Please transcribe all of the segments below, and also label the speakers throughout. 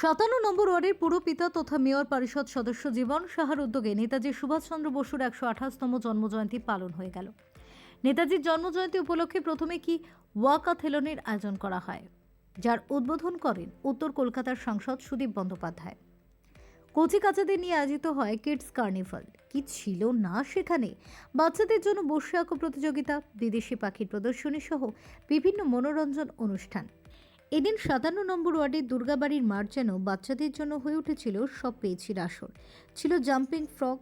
Speaker 1: সাতান্ন নম্বর ওয়ার্ডের পুরপিতা তথা মেয়র পরিষদ সদস্য জীবন সাহার উদ্যোগে নেতাজি সুভাষচন্দ্র বসুর একশো আঠাশতম জন্মজয়ন্তী পালন হয়ে গেল। নেতাজির জন্মজয়ন্তী উপলক্ষে প্রথমে কি ওয়াকাথেলনের আয়োজন করা হয়, যার উদ্বোধন করেন উত্তর কলকাতার সাংসদ সুদীপ বন্দ্যোপাধ্যায়। কচি কাচাদের নিয়ে আয়োজিত হয় কিডস কার্নিভাল। কি ছিল না সেখানে? বাচ্চাদের জন্য বসে আঁকো প্রতিযোগিতা, বিদেশি পাখির প্রদর্শনী সহ বিভিন্ন মনোরঞ্জন অনুষ্ঠান। এদিন সাতান্ন নম্বর ওয়ার্ডের দুর্গাবাড়ির মাঠ যেন বাচ্চাদের জন্য হয়ে উঠেছিল সব পেয়েছির আসর। ছিল jumping frock,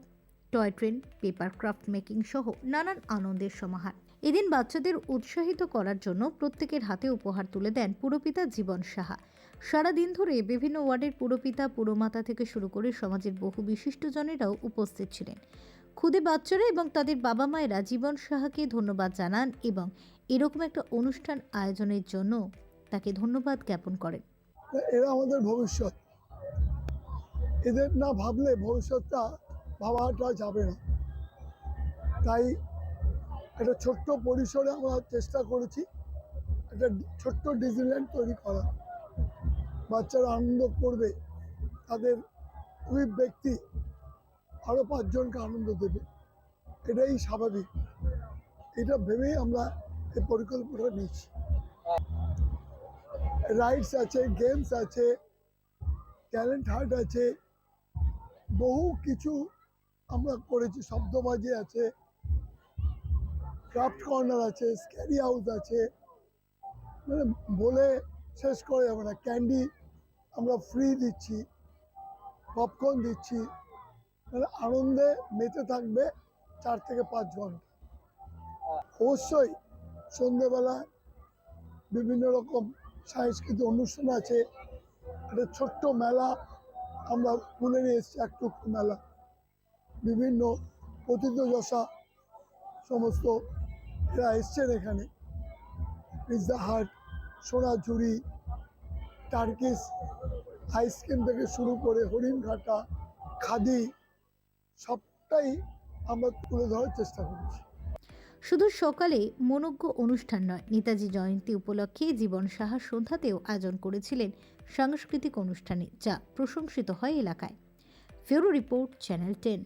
Speaker 1: toy train, paper craft making সহ নানান আনন্দের সমাহার। এদিন বাচ্চাদের উৎসাহিত করার জন্য প্রত্যেকের হাতে উপহার তুলে দেন পুরপিতা জীবন সাহা। সারাদিন ধরে বিভিন্ন ওয়ার্ডের পুরপিতা, পুরমাতা থেকে শুরু করে সমাজের বহু বিশিষ্টজনেরাও উপস্থিত ছিলেন। খুদে বাচ্চারা এবং তাদের বাবা মায়েরা জীবন সাহাকে ধন্যবাদ জানান এবং এরকম একটা অনুষ্ঠান আয়োজনের জন্য তাকে ধন্যবাদ জ্ঞাপন করেন।
Speaker 2: এরা আমাদের ভবিষ্যৎ। এদের না ভাবলে ভবিষ্যৎটা ভাবাটা যাবে না। তাই একটা ছোট্ট পরিসরে আমরা চেষ্টা করেছি একটা ছোট্ট ডিজনিল্যান্ড তৈরি করা। বাচ্চারা আনন্দ করবে, তাদের দুই ব্যক্তি আরও পাঁচজনকে আনন্দ দেবে। এটাই স্বাভাবিক। এটা ভেবেই আমরা এই পরিকল্পনা নিয়েছি। রাইডস আছে গেমস আছে ট্যালেন্ট হার্ট আছে, বহু কিছু আমরা করেছি, শব্দবাজি আছে ক্রাফট কর্নার আছে স্ক্যারি হাউস আছে মানে বলে শেষ করা যাবে না। ক্যান্ডি আমরা ফ্রি দিচ্ছি পপকর্ন দিচ্ছি মানে আনন্দে মেতে থাকবে চার থেকে পাঁচ ঘণ্টা। অবশ্যই সন্ধেবেলা বিভিন্ন রকম সাংস্কৃতিক অনুষ্ঠান আছে। একটা ছোট্ট মেলা আমরা তুলে নিয়ে এসেছি একটু মেলা। বিভিন্ন পতিতযশা সমস্ত এরা এসছেন এখানে। পিৎজা হাট সোনাঝুরি টার্কিস আইসক্রিম থেকে শুরু করে হরিণঘাটা খাদি, সবটাই আমরা তুলে ধরার চেষ্টা করেছি।
Speaker 1: শুধু সকালে মনজ্ঞ অনুষ্ঠান নয়, নেতাজি জয়ন্তী উপলক্ষে জীবন সাহা সন্ধ্যাতেও আয়োজন করেছিলেন সাংস্কৃতিক অনুষ্ঠানে, যা প্রশংসিত হয় এলাকায়। ফেরো রিপোর্ট, চ্যানেল টেন।